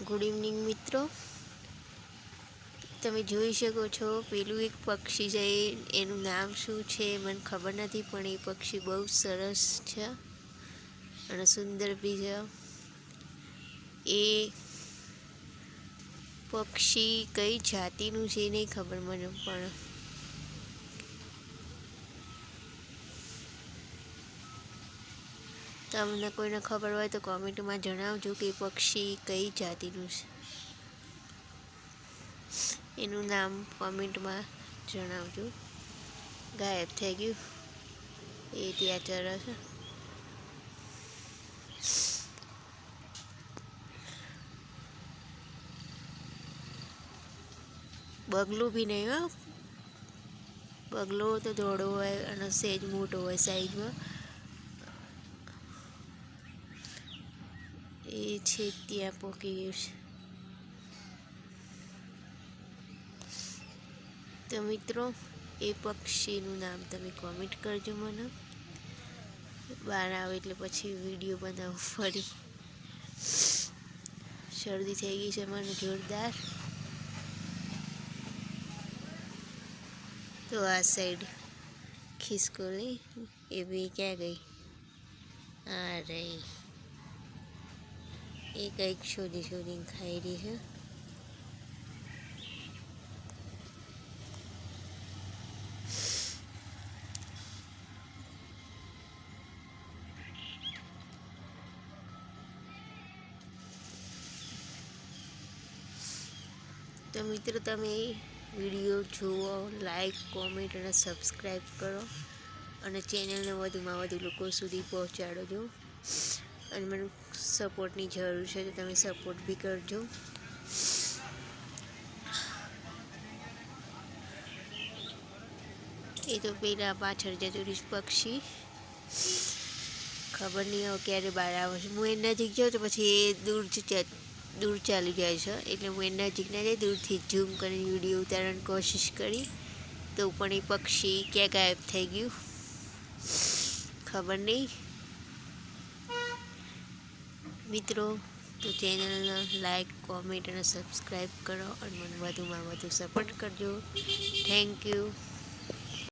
Good evening મિત્રો. તમે જોઈ શકો છો, પેલું એક પક્ષી છે, એનું નામ શું છે મને ખબર નથી, પણ એ પક્ષી બહુ સરસ છે અને સુંદર બી છે. એ પક્ષી કઈ જાતિનું છે નહીં ખબર મને પણ. તમને કોઈને ખબર હોય તો કોમેન્ટમાં જણાવજો કે પક્ષી કઈ જાતિનું છે. એનું નામ કોમેન્ટમાં જણાવજો. ગાયબ થઈ ગયું. એ ત્યાં ચરે છે. બગલું બી નહીં હો. બગલો તો ધોળો હોય અને સેજ મોટો હોય સાઈઝમાં. એ છે ત્યાં પોકી ગયું છે. તો મિત્રો, એ પક્ષીનું નામ તમે કોમેન્ટ કરજો મને. બહાર આવે એટલે પછી વીડિયો બનાવું ફરી શરદી થઈ ગઈ છે મને જોરદાર. તો આ સાઈડ ખિસકોલી, એ બી ક્યાં ગઈ? આ રહી. એ કંઈક શોધી શોધીને ખાઈ રહી છે. તો મિત્રો, તમે વીડિયો જુઓ લાઈક કોમેન્ટ અને સબસ્ક્રાઈબ કરો અને ચેનલને વધુમાં વધુ લોકો સુધી પહોંચાડજો. અને મને સપોર્ટની જરૂર છે, તો તમે સપોર્ટ બી કરજો. એ તો પેલા પાછળ જતું પક્ષી. ખબર નહીં હવે ક્યારે બહાર આવે છે. હું એ નજીક જાઉં તો પછી એ દૂર દૂર ચાલી જાય છે. એટલે હું એ નજીક ના જાય દૂરથી ઝૂમ કરીને વીડિયો ઉતારવાની કોશિશ કરી. તો પણ એ પક્ષી ક્યાં ગાયબ થઈ ગયું. ખબર નહીં. મિત્રો, તો ચેનલને લાઈક કોમેન્ટ અને સબસ્ક્રાઈબ કરો અને મને વધુમાં વધુ સપોર્ટ કરજો. Thank you